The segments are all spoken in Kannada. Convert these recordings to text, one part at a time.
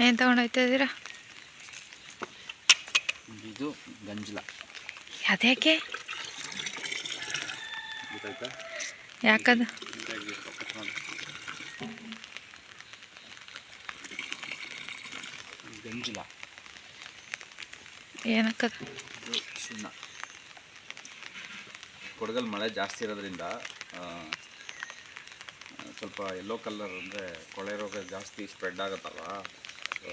ಏನು ತೊಗೊಂಡೋಗ್ತಾ ಇದ್ದೀರಾ ಇದು ಗಂಜಲ. ಅದ್ಯಾಕೆ ಯಾಕದು. ಗಂಜಲ. ಏನಕ್ಕದು? ಸುಣ್ಣ ಕೊಡಗಲ್ ಮಳೆ ಜಾಸ್ತಿ ಇರೋದ್ರಿಂದ ಸ್ವಲ್ಪ ಯೆಲ್ಲೋ ಕಲರ್ ಅಂದರೆ ಕೊಳೆ ರೋಗ ಜಾಸ್ತಿ ಸ್ಪ್ರೆಡ್ ಆಗುತ್ತಲ್ಲ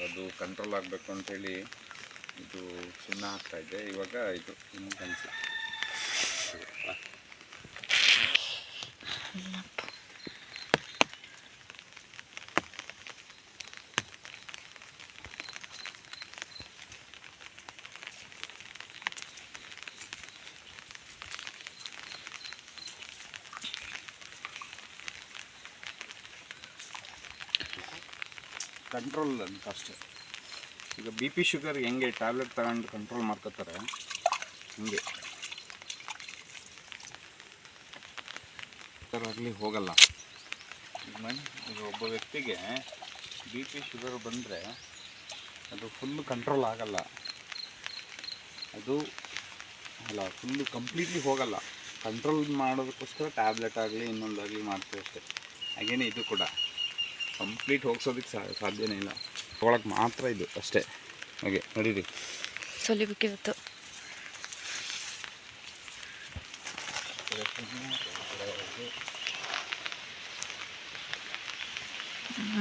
ಅದು ಕಂಟ್ರೋಲ್ ಆಗಬೇಕು ಅಂಥೇಳಿ ಇದು ಸುಣ್ಣ ಹಾಕ್ತಾಯಿದ್ದೆ ಇವಾಗ ಇದು ಇನ್ನು ಕನಸು ಕಂಟ್ರೋಲ್ ಅಂತ ಅಷ್ಟೇ. ಈಗ ಬಿ ಪಿ ಶುಗರ್ ಹೆಂಗೆ ಟ್ಯಾಬ್ಲೆಟ್ ತಗೊಂಡು ಕಂಟ್ರೋಲ್ ಮಾಡ್ಕೋತಾರೆ? ಹಂಗೆ. ಆಗಲಿ ಹೋಗಲ್ಲ. ಈಗ ಒಬ್ಬ ವ್ಯಕ್ತಿಗೆ ಬಿ ಪಿ ಶುಗರ್ ಬಂದರೆ ಅದು ಫುಲ್ಲು ಕಂಟ್ರೋಲ್ ಆಗಲ್ಲ. ಅದು ಅಲ್ಲ ಫುಲ್ಲು ಕಂಪ್ಲೀಟ್ಲಿ ಹೋಗಲ್ಲ. ಕಂಟ್ರೋಲ್ ಮಾಡೋದಕ್ಕೋಸ್ಕರ ಟ್ಯಾಬ್ಲೆಟ್ ಆಗಲಿ ಇನ್ನೊಂದಾಗಲಿ ಮಾಡ್ತೀವಿ ಅಷ್ಟೇ. ಹಾಗೇನೆ ಇದು ಕೂಡ. ಕಂಪ್ಲೀಟ್ ಹೋಗ್ಸೋದಕ್ಕೆ ಸಾಧ್ಯನೇ ಇಲ್ಲ. ತೊಗೊಳಕ್ಕೆ ಮಾತ್ರ ಇದು ಅಷ್ಟೇ. ಹಾಗೆ, ನಡೀರಿ. ಸುಲಿಬೇಕಿತ್ತು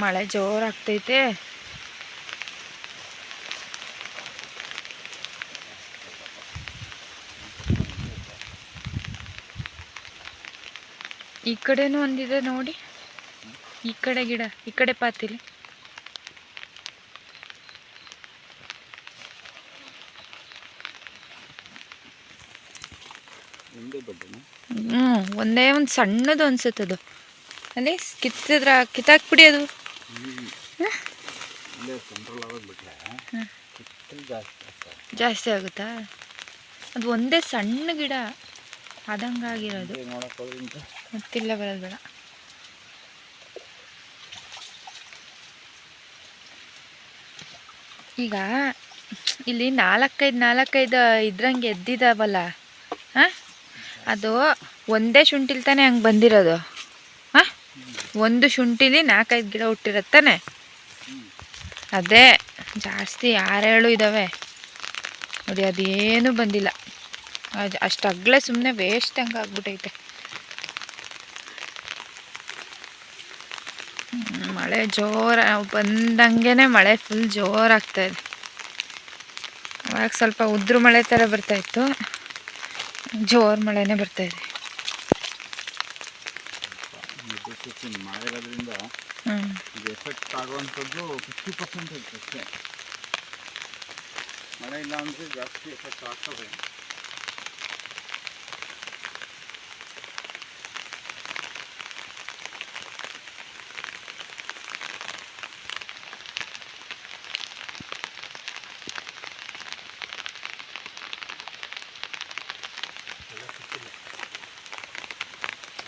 ಮಳೆ ಜೋರಾಗ್ತೈತೆ. ಈ ಕಡೆನೂ ಒಂದಿದೆ ನೋಡಿ. ಈ ಕಡೆ ಗಿಡ ಈ ಕಡೆ ಪಾತಿಲಿ. ಹ್ಮ್ ಹ್ಞೂ ಒಂದೇ ಒಂದು ಸಣ್ಣದು ಅನ್ಸುತ್ತದು. ಅಲ್ಲಿ ಕಿತ್ತಿದ್ರ ಕಿತ್ತಾಕ್ಬಿಡಿ ಅದು. ಜಾಸ್ತಿ ಆಗುತ್ತಾ? ಅದು ಒಂದೇ ಸಣ್ಣ ಗಿಡ ಆದಂಗಾಗಿರೋದು. ಗೊತ್ತಿಲ್ಲ ಬರೋದು ಬೇಡ. ಈಗ ಇಲ್ಲಿ ನಾಲ್ಕೈದು ನಾಲ್ಕೈದು ಇದ್ರಂಗೆ ಎದ್ದಿದಾವಲ್ಲ, ಹಾಂ? ಅದು ಒಂದೇ ಶುಂಠಿಲಿ ತಾನೇ ಹಂಗೆ ಬಂದಿರೋದು, ಹಾಂ? ಒಂದು ಶುಂಠಿಲಿ ನಾಲ್ಕೈದು ಗಿಡ ಹುಟ್ಟಿರತ್ತಾನೆ ಅದೇ ಜಾಸ್ತಿ ಆರೇಳು ಇದ್ದಾವೆ ನೋಡಿ ಅದೇನು ಬಂದಿಲ್ಲ. ಅಷ್ಟು ಅಗ್ಲೇ ಸುಮ್ಮನೆ ವೇಸ್ಟ್ ಹಂಗೆ ಆಗ್ಬಿಟ್ಟೈತೆ ಮಳೆ ಜೋರ ಬಂದಂಗೆನೆ ಮಳೆ ಫುಲ್ ಜೋರಾಗ್ತಾ ಇದೆ. ಅವಾಗ ಸ್ವಲ್ಪ ಉದ್ರು ಮಳೆ ಥರ ಬರ್ತಾ ಇತ್ತು. ಜೋರು ಮಳೆನೇ ಬರ್ತಾ ಅಷ್ಟೇ. ಮಳೆ ಇಲ್ಲ ಅಂದರೆ ಜಾಸ್ತಿ ಎಫೆಕ್ಟ್ ಆಗ್ತದೆ.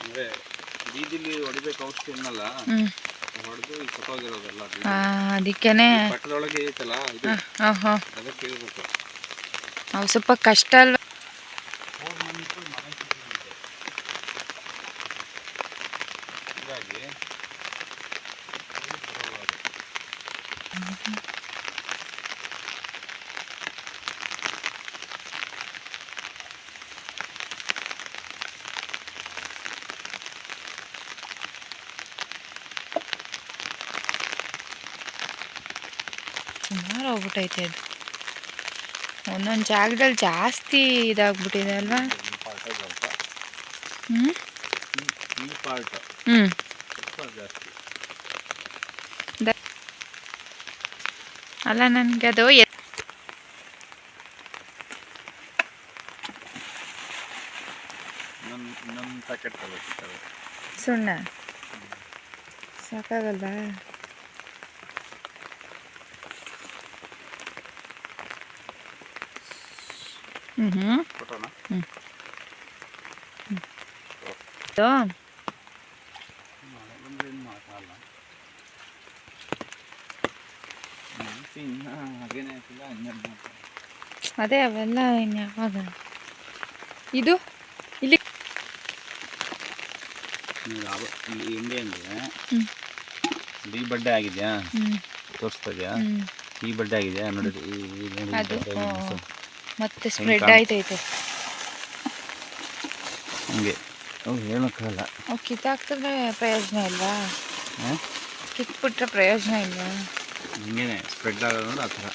ಅಂದರೆ ಬೀದಿಲಿ ಹೊಡಿಬೇಕು ಔಷಧಿ ಅನ್ನಲ್ಲ ಹೊಡೆದು ಈಗ ಸತ್ತೋಗಿರೋದೆಲ್ಲ. ಅದಕ್ಕೇನೆ. ಪಕ್ಕದೊಳಗೆ ಐತಲ್ಲ ಅದಕ್ಕೆ ಇರಬೇಕು ಅವು ಸ್ವಲ್ಪ ಕಷ್ಟ ಅಲ್ವಾ? ಹೋಗ್ಬಿಟ್ಟೈತೆ ಅದು. ಒಂದೊಂದು ಜಾಗದಲ್ಲಿ ಜಾಸ್ತಿ ಇದಾಗ್ಬಿಟ್ಟಿದೆ ಅಲ್ವಾ? ಹ್ಞೂ ಹ್ಞೂ ಅಲ್ಲ ನನಗೆ ಅದು ಸುಣ್ಣ. ಸಾಕಾಗಲ್ವಾ ಹ್ಞೂ ಹ್ಞೂ ಕೊಟ್ಟೋಣ ಹ್ಮ್. ಮಳೆ ಬಂದ್ರೆ ಏನು ಮಾಡೋಕ್ಕಾಗಲ್ಲ ಮತ್ತೆ ಇನ್ನ ಹಾಗೇನೆ ಹಾಕಿಲ್ಲ ಇನ್ನೇನು ಮಾಡ್ತಾರೆ ಅದೇ ಅವೆಲ್ಲ ಇನ್ಯಾವಾಗ ಇದು? ಇಲ್ಲಿ? ಹೆಂಗೆ. ಈ ಬಡ್ಡೆ ಆಗಿದೆಯಾ? ತೋರಿಸ್ತಾ ಇದೆಯಾ? ಈ ಬಡ್ಡೆ ಆಗಿದೆಯಾ? ನೋಡಿ ಮತ್ತೆ ಸ್ಪ್ರೆಡ್ ಆಯ್ತೈತೆ. ಹಂಗೆ. ಓ ಕಿತ್ತಾಕ್ತಿದ್ರೆ ಪ್ರಯೋಜನ ಇಲ್ಲ ಕಿತ್ಬಿಟ್ರೆ ಪ್ರಯೋಜನ ಇಲ್ಲ. ಹಿಂಗೇನೆ ಸ್ಪ್ರೆಡ್ ಆಗೋದು ಆ ಥರ.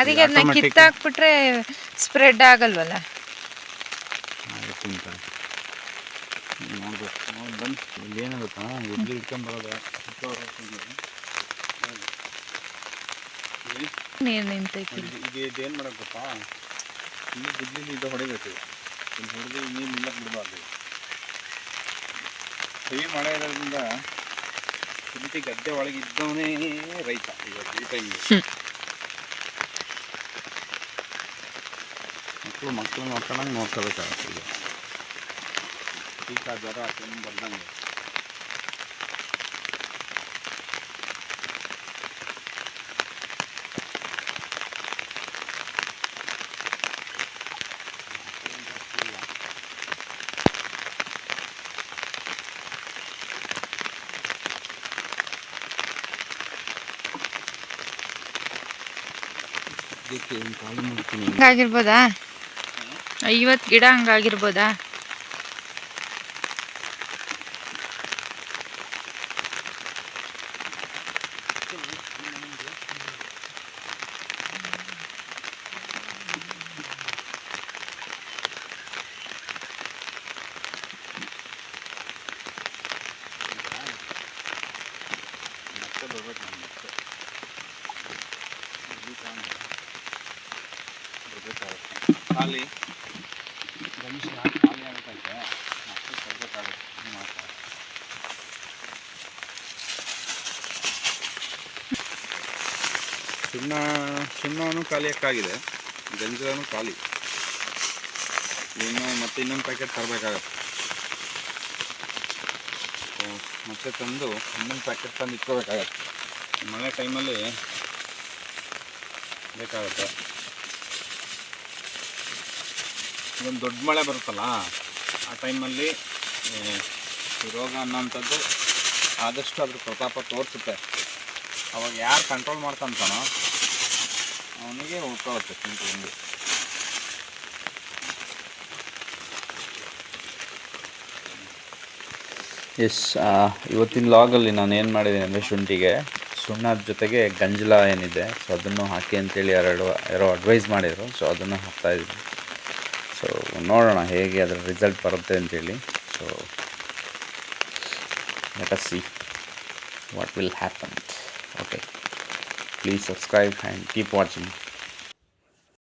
ಅದಕ್ಕೆ ಅದನ್ನ ಕಿತ್ತಾಕ್ಬಿಟ್ರೆ ಸ್ಪ್ರೆಡ್ ಆಗಲ್ವಲ್ಲ? ನೋಡ್ಬೇಕು. ನೋಡಿ ಇಲ್ಲಿ ಏನಾಗುತ್ತಾ? ನೀರು ನಿಂತೈತಿ. ಇದು ಮಾಡಬೇಕಪ್ಪ ಏನು ಇಲ್ಲಿ ಬಿದ್ದಿಲ್ಲಿ ಇದು ಹೊಡಿಬೇಕು ಇಲ್ಲಿ ಹೊಡೆದು ನೀರು ನಿಲ್ಲಕ್ಕೆ ಬಿಡಬಾರ್ದು. ಹೆವಿ ಮಳೆ ಇರೋದ್ರಿಂದ ಪ್ರತಿ ರೀತಿ ಗದ್ದೆ ಒಳಗೆ ಇದ್ದವನೇ ರೈತ ಇವತ್ತು ಈ ಟೈಮ್ಗೆ. ಮಕ್ಕಳು ಮಕ್ಕಳು ನೋಡ್ಕೊಂಡಂಗೆ ನೋಡ್ಕೋಬೇಕಾಗುತ್ತೆ ಈಗ. ಶೀತ ಜ್ವರ ಬರ್ದಂಗೆ. ಹಂಗಾಗಿರ್ಬೋದಾ ಐವತ್ತು ಗಿಡ ಹಂಗಾಗಿರ್ಬೋದಾ ಖಾಲಿ ಖಾಲಿ ಆಗತ್ತೈತೆ ಮತ್ತೆ ಸುಣ್ಣ ಸುಣ್ಣನೂ ಖಾಲಿ ಹಾಕಾಗಿದೆ ಗಂಜಲನು ಖಾಲಿ. ಇನ್ನು ಮತ್ತೆ ಇನ್ನೊಂದು ಪ್ಯಾಕೆಟ್ ತರಬೇಕಾಗತ್ತೆ. ಮತ್ತೆ ತಂದು ಇನ್ನೊಂದು ಪ್ಯಾಕೆಟ್ ತಂದು ಇಟ್ಕೋಬೇಕಾಗತ್ತೆ ಮಳೆ ಟೈಮಲ್ಲಿ ಬೇಕಾಗುತ್ತೆ. ಒಂದು ದೊಡ್ಡ ಮಳೆ ಬರುತ್ತಲ್ಲ, ಆ ಟೈಮಲ್ಲಿ ಈ ರೋಗ ಅನ್ನೋಂಥದ್ದು ಆದಷ್ಟು ಅದ್ರ ಪ್ರತಾಪ ತೋರಿಸುತ್ತೆ. ಅವಾಗ ಯಾರು ಕಂಟ್ರೋಲ್ ಮಾಡ್ತಾನೋ ಅವನಿಗೆ ಉಳ್ಕೊಳ್ಳುತ್ತೆ ಹಿಂಗೆ ಎಸ್ ಇವತ್ತಿನ ಲಾಗಲ್ಲಿ ನಾನು ಏನು ಮಾಡಿದ್ದೀನಿ ಅಂದರೆ ಶುಂಠಿಗೆ, ಸುಣ್ಣದ ಜೊತೆಗೆ ಗಂಜಲ ಏನಿದೆ ಸೊ ಅದನ್ನು ಹಾಕಿ ಅಂತೇಳಿ ಎರಡು ಯಾರೋ ಅಡ್ವೈಸ್ ಮಾಡಿದರು ಸೊ ಅದನ್ನು ಹಾಕ್ತಾಯಿದ್ದೀನಿ ಸೊ ನೋಡೋಣ ಹೇಗೆ ಅದರ ರಿಸಲ್ಟ್ ಬರುತ್ತೆ ಅಂತೇಳಿ so let us see what will happen okay please subscribe and keep watching